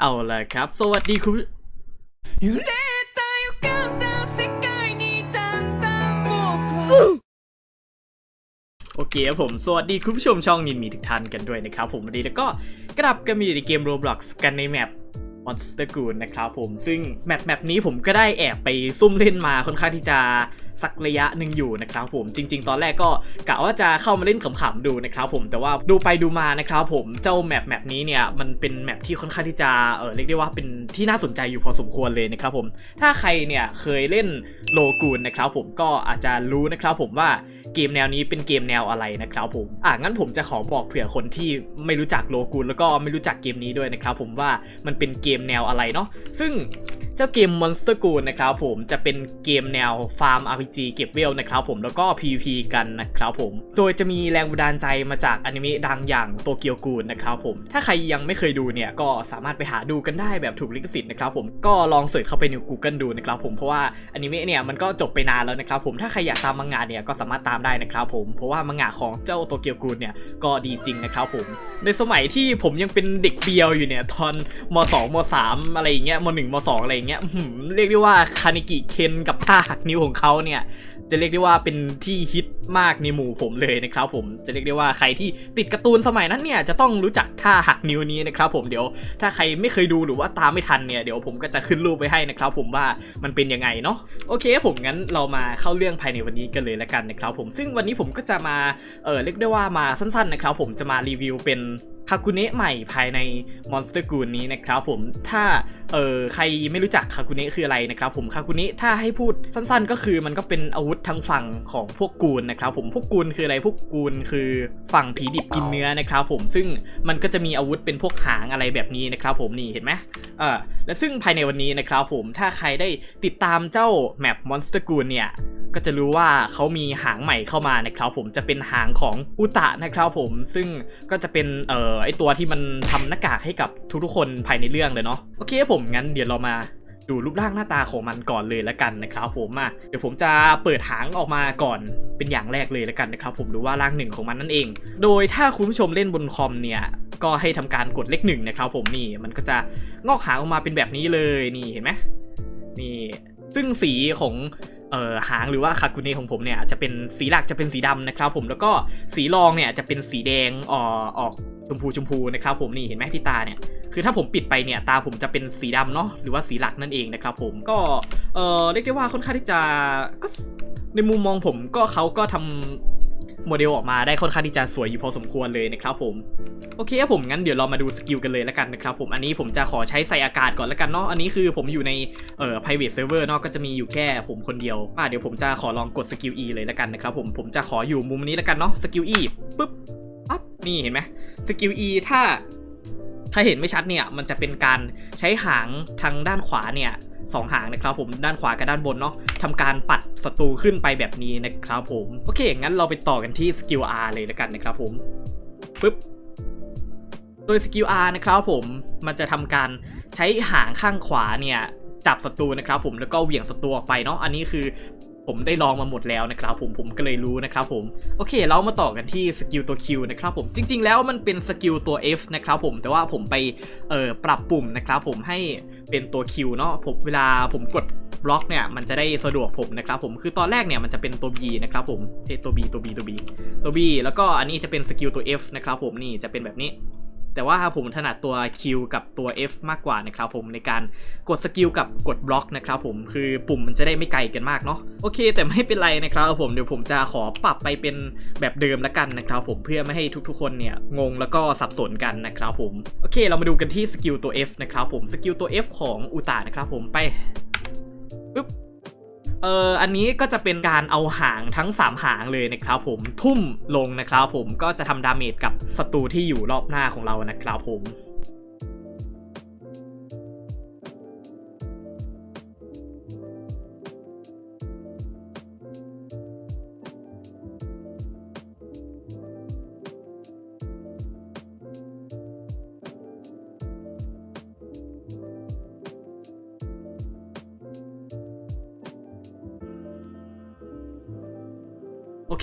เอาละครับ สวัสดีคุณโอเคครับผม สวัสดีคุณผู้ชมช่องนินมีทุกท่านกันด้วยนะครับผมวันนี้แล้วก็กลับกันมีในเกม Roblox กันในแมป Monster g o o n นะครับผมซึ่งแมปแมปนี้ผมก็ได้แอบไปซุ่มเล่นมาค่อนข้างที่จะ สักระยะหนึ่งอยู่นะครับผมจริง ๆ ตอนแรกก็กะว่าจะเข้ามาเล่นขำๆดูนะครับผมแต่ว่าดูไปดูมานะครับผมเจ้าแมปแมปนี้เนี่ยมันเป็นแมปที่ค่อนข้างที่จะเออเรียกได้ว่าเป็นที่น่าสนใจอยู่พอสมควรเลยนะครับผมถ้าใครเนี่ยเคยเล่นโลกูนนะครับผมก็อาจจะรู้นะครับผมว่าเกมแนวนี้เป็นเกมแนวอะไรนะครับผมอะงั้นผมจะขอบอกเผื่อคนที่ไม่รู้จักโลกูนแล้วก็ไม่รู้จักเกมนี้ด้วยนะครับผมว่ามันเป็นเกมแนวอะไรเนาะซึ่งเจ้าเกม Monster g o o n นะครับผมจะเป็นเกมแนวฟาร์ม RPG เก็บเวลนะครับผมแล้วก็ PVP กันนะครับผม โดยจะมีแรงบันดาลใจมาจากอนิเมะดังอย่างโตเกียวกูนนะครับผม ถ้าใครยังไม่เคยดูเนี่ยก็สามารถไปหาดูกันได้แบบถูกลิขสิทธิ์นะครับผมก็ลองเสิร์ชเข้าไปใน Google ดูนะครับผมเพราะว่าอนิเมะเนี่ยมันก็จบไปนานแล้วนะครับผมถ้าใครอยากตามมังงะเนี่ยก็สามารถตามได้นะครับผมเพราะว่ามังงะของเจ้าโตเกียวกูนเนี่ยก็ดีจริงนะครับผม ในสมัยที่ผมยังเป็นเด็กเบียวอยู่เนี่ยตอนม 2ม 3 อะไรอย่างเงี้ยม 1ม 2 อะไรอย่างเงี้ยเรียกได้ว่าคานิกิเคนกับท่าหักนิ้วของเขาเนี่ยจะเรียกได้ว่าเป็นที่ฮิตมากในหมู่ผมเลยนะครับผมจะเรียกได้ว่าใครที่ติดการ์ตูนสมัยนั้นเนี่ยจะต้องรู้จักท่าหักนิ้วนี้นะครับผมเดี๋ยวถ้าใครไม่เคยดูหรือว่าตามไม่ทันเนี่ยเดี๋ยวผมก็จะขึ้นรูปไว้ให้นะครับผมว่ามันเป็นยังไงเนาะโอเคผมงั้นเรามาเข้าเรื่องภายในวันนี้กันเลยละกันนะครับผมซึ่งวันนี้ผมก็จะมาเออเรียกได้ว่ามาสั้นๆนะครับผมจะมารีวิวเป็น คาคุเนะใหม่ภายใน Monster g o o n นี้นะครับผมถ้าเออใครไม่รู้จักคาคุเนะคืออะไรนะครับผมคาคุเนะถ้าให้พูดสั้นๆ ก็คือมันก็เป็นอาวุธทางฝั่งของพวกกูนนะครับผมพวกกูนคืออะไรพวกกูนคือฝั่งผีดิบกินเนื้อนะครับผมซึ่งมันก็จะมีอาวุธเป็นพวกหางอะไรแบบนี้นะครับผมนี่เห็นไหมเออและซึ่งภายในวันนี้นะครับผมถ้าใครได้ติดตามเจ้าแมป Monster g o o n เนี่ยก็จะรู้ว่าเขามีหางใหม่เข้ามานะครับผมจะเป็นหางของอุตะนะครับผมซึ่งก็จะเป็นเอ่อไอตัวที่มันทำหน้ากากให้กับทุกๆคนภายในเรื่องเลยเนาะโอเคผมงั้นเดี๋ยวเรามาดูรูปร่างหน้าตาของมันก่อนเลยละกันนะครับผมมาเดี๋ยวผมจะเปิดหางออกมาก่อนเป็นอย่างแรกเลยละกันนะครับผมดูว่าร่างหนึ่งของมันนั่นเอง โดยถ้าคุณผู้ชมเล่นบนคอมเนี่ยก็ให้ทำการกดเลขหนึ่งนะครับผมนี่มันก็จะงอกหางออกมาเป็นแบบนี้เลยนี่เห็นไหมนี่ซึ่งสีของ เอ่อหางหรือว่าคากุเนของผมเนี่ยจะเป็นสีหลักจะเป็นสีดำนะครับผมแล้วก็สีรองเนี่ยจะเป็นสีแดงออกออกชมพูชมพูนะครับผมนี่เห็นไหมที่ตาเนี่ยคือถ้าผมปิดไปเนี่ยตาผมจะเป็นสีดำเนาะหรือว่าสีหลักนั่นเองนะครับผมก็เอ่อเรียกได้ว่าค่อนข้างที่จะก็ในมุมมองผมก็เขาก็ทำ โมเดลออกมาได้ค่อนข้างที่จะสวยอยู่พอสมควรเลยนะครับผมโอเคครับผมงั้นเดี๋ยวเรามาดูสกิลกันเลยแล้วกันนะครับผมอันนี้ผมจะขอใช้ใส่อากาศก่อนแล้วกันเนาะอันนี้คือผมอยู่ในเอ่อ private server เนาะก็จะมีอยู่แค่ผมคนเดียวอะเดี๋ยวผมจะขอลองกดสกิล E เลยแล้วกันนะครับผมผมจะขออยู่มุมนี้แล้วกันเนาะสกิล E ปุ๊บปั๊บนี่เห็นไหมสกิล E ถ้าถ้าเห็นไม่ชัดเนี่ยมันจะเป็นการใช้หางทางด้านขวาเนี่ย สองหางนะครับผมด้านขวากับด้านบนเนาะทำการปัดศัตรูขึ้นไปแบบนี้นะครับผมโอเคงั้นเราไปต่อกันที่สกิล R เลยแล้วกันนะครับผมปึ๊บโดยสกิล R นะครับผมมันจะทำการใช้หางข้างขวาเนี่ยจับศัตรูนะครับผมแล้วก็เหวี่ยงศัตรูออกไปเนาะอันนี้คือ ผมได้ลองมาหมดแล้วนะครับผมผมก็เลยรู้นะครับผมโอเค เรามาต่อกันที่สกิลตัว Q นะครับผมจริง ๆ แล้วมันเป็นสกิลตัว F นะครับผมแต่ว่าผมไปเอ่อปรับปุ่มนะครับผมให้เป็นตัว Q เนาะผมเวลาผมกดบล็อกเนี่ยมันจะได้สะดวกผมนะครับผมคือตอนแรกเนี่ยมันจะเป็นตัว B นะครับผมเอตัว B ตัว B ตัว B ตัว B แล้วก็อันนี้จะเป็นสกิลตัว F นะครับผมนี่จะเป็นแบบนี้ แต่ว่าผมถนัดตัว Q กับตัว F มากกว่านะครับผมในการกดสกิลกับกดบล็อกนะครับผมคือปุ่มมันจะได้ไม่ไกลกันมากเนาะโอเค แต่ไม่เป็นไรนะครับผมเดี๋ยวผมจะขอปรับไปเป็นแบบเดิมละกันนะครับผมเพื่อไม่ให้ทุกๆ คนเนี่ยงงแล้วก็สับสนกันนะครับผมโอเค เรามาดูกันที่สกิลตัว F นะครับผมสกิลตัว F ของอุตานะครับผมไปปึ๊บ เอออันนี้ก็จะเป็นการเอาหางทั้ง 3 หางเลยนะครับผมทุ่มลงนะครับผมก็จะทำดาเมจกับศัตรูที่อยู่รอบหน้าของเรานะครับผม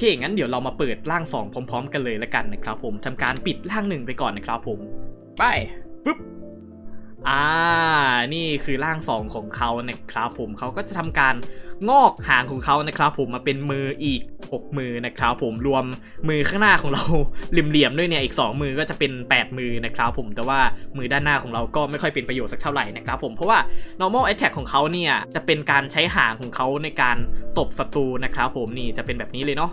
เคงั้นเดี๋ยวเรามาเปิดร่าง 2 พร้อม ๆ กันเลยละกันนะครับผมทำการปิดร่างหนึ่งไปก่อนนะครับผม ไปปึ๊บอ่า นี่คือร่างสองของเขานะครับผมเขาก็จะทำการงอกหางของเขานะครับผมมาเป็นมืออีก 6 มือนะครับผมรวมมือข้างหน้าของเราเหลี่ยมๆด้วยเนี่ยอีก 2 มือก็จะเป็น 8 มือนะครับผมแต่ว่ามือด้านหน้าของเราก็ไม่ค่อยเป็นประโยชน์สักเท่าไหร่นะครับผมเพราะว่า normal attack ของเขาเนี่ยจะเป็นการใช้หางของเขาในการตบศัตรูนะครับผมนี่จะเป็นแบบนี้เลยเนาะ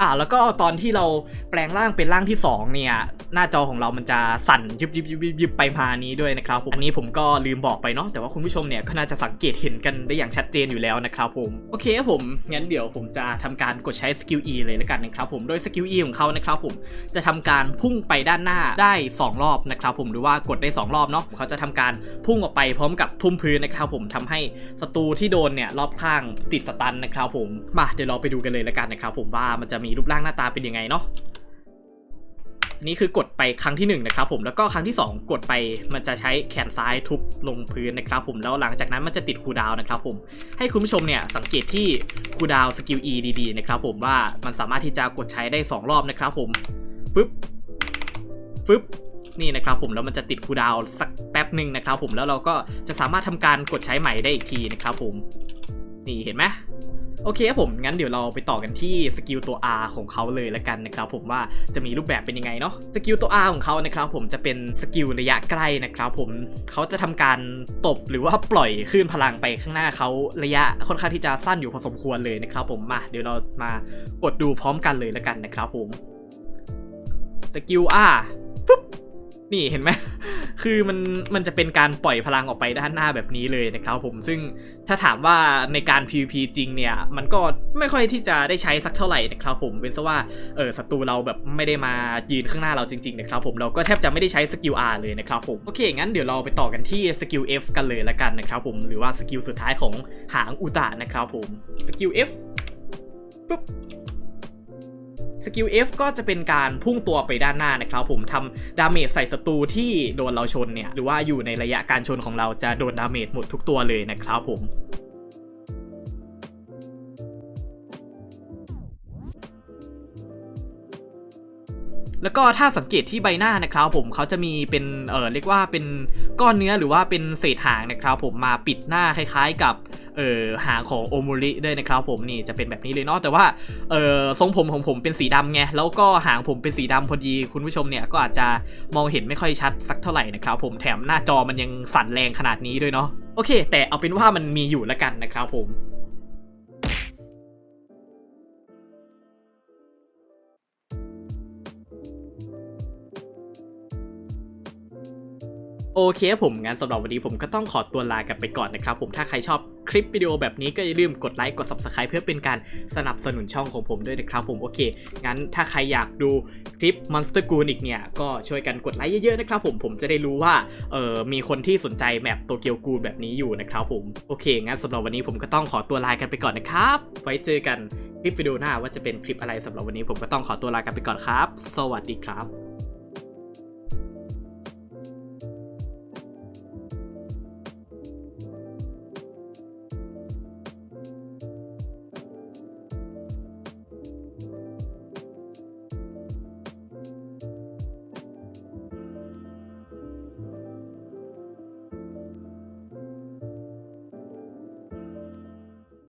อ่าแล้วก็ตอนที่เราแปลงร่างเป็นร่างที่ 2 เนี่ย หน้าจอของเรามันจะสั่นยิบยิบยิบยิบไปมานี้ด้วยนะครับผมอันนี้ผมก็ลืมบอกไปเนาะแต่ว่าคุณผู้ชมเนี่ยก็น่าจะสังเกตเห็นกันได้อย่างชัดเจนอยู่แล้วนะครับผมโอเคครับผมงั้นเดี๋ยวผมจะทำการกดใช้สกิล E เลยแล้วกันนะครับผมโดยสกิล E ของเขานะครับผมจะทำการพุ่งไปด้านหน้าได้ 2 รอบนะครับผมหรือว่ากดได้ 2 รอบเนาะเขาจะทำการพุ่งออกไปพร้อมกับทุ่มพื้นนะครับผมทำให้ศัตรูที่โดนเนี่ยรอบข้างติดสตันนะครับผมมาเดี๋ยวเราไปดูกันเลยแล้วกันนะครับผมว่ามันจะมีรูปร่างหน้าตาเป็นยังไงเนาะนี่คือกดไปครั้งที่1นงนะครับผมแล้วก็ครั้งที่ 2 กดไปมันจะใช้แขนซ้ายทุบลงพื้นนะครับผมแล้วหลังจากนั้นมันจะติดคูดาวนะครับผมให้คุณผู้ชมเนี่ยสังเกตที่คูดาวสกิล E ดีๆนะครับผมว่ามันสามารถที่จะกดใช้ได้ 2 รอบนะครับผมฟึบฟึบนี่นะครับผมแล้วมันจะติดคูดาวสักแป๊บหนึ่งนะครับผมแล้วเราก็จะสามารถทำการกดใช้ใหม่ได้อีกทีนะครับผมนี่เห็นไหม โอเคครับผมงั้นเดี๋ยวเราไปต่อกันที่สกิลตัว R ของเขาเลยละกันนะครับผมว่าจะมีรูปแบบเป็นยังไงเนาะสกิลตัว R ของเขานะครับผมจะเป็นสกิลระยะใกล้นะครับผมเขาจะทำการตบหรือว่าปล่อยคลื่นพลังไปข้างหน้าเขาระยะค่อนข้างที่จะสั้นอยู่พอสมควรเลยนะครับผมมาเดี๋ยวเรามากดดูพร้อมกันเลยละกันนะครับผมสกิล R ปุ๊บนี่เห็นไหม คือมันมันจะเป็นการปล่อยพลังออกไปด้านหน้าแบบนี้เลยนะครับผมซึ่งถ้าถามว่าในการ PVP จริงเนี่ย มันก็ไม่ค่อยที่จะได้ใช้สักเท่าไหร่นะครับผมเป็นซะว่าเออศัตรูเราแบบไม่ได้มายืนข้างหน้าเราจริงๆนะครับผมเราก็แทบจะไม่ได้ใช้สกิล R เลยนะครับผมโอเคงั้นเดี๋ยวเราไปต่อกันที่สกิล F กันเลยละกันนะครับผมหรือว่าสกิลสุดท้ายของหางอุตะนะครับผมสกิล F ปุ๊บ สกิล F ก็จะเป็นการพุ่งตัวไปด้านหน้านะครับผมทำดาเมจใส่ศัตรูที่โดนเราชนเนี่ยหรือว่าอยู่ในระยะการชนของเราจะโดนดาเมจหมดทุกตัวเลยนะครับผม แล้วก็ถ้าสังเกตที่ใบหน้านะครับผมเขาจะมีเป็นเออเรียกว่าเป็นก้อนเนื้อหรือว่าเป็นเศษหางนะครับผมมาปิดหน้าคล้ายๆกับเออหางของโอมูริด้วยนะครับผมนี่จะเป็นแบบนี้เลยเนาะแต่ว่าเออทรงผมของผมเป็นสีดำไงแล้วก็หางผมเป็นสีดำพอดีคุณผู้ชมเนี่ยก็อาจจะมองเห็นไม่ค่อยชัดสักเท่าไหร่นะครับผมแถมหน้าจอมันยังสั่นแรงขนาดนี้ด้วยเนาะโอเค แต่เอาเป็นว่ามันมีอยู่แล้วกันนะครับผม โอเคผมงั้นสำหรับวันนี้ผมก็ต้องขอตัวลากันไปก่อนนะครับผมถ้าใครชอบคลิปวิดีโอแบบนี้ก็อย่าลืมกดไลค์กด subscribe เพื่อเป็นการสนับสนุนช่องของผมด้วยนะครับผมโอเค งั้นถ้าใครอยากดูคลิป Monster g o o n อีกเนี่ย ก็ช่วยกันกดไลค์เยอะๆนะครับผมผมจะได้รู้ว่าเออมีคนที่สนใจแมปโตเกียวกูแบบนี้อยู่นะครับผมโอเค งั้นสำหรับวันนี้ผมก็ต้องขอตัวลากันไปก่อนนะครับ ไว้เจอกันคลิปวิดีโอหน้าว่าจะเป็นคลิปอะไรสำหรับวันนี้ผมก็ต้องขอตัวลากันไปก่อนครับ สวัสดีครับ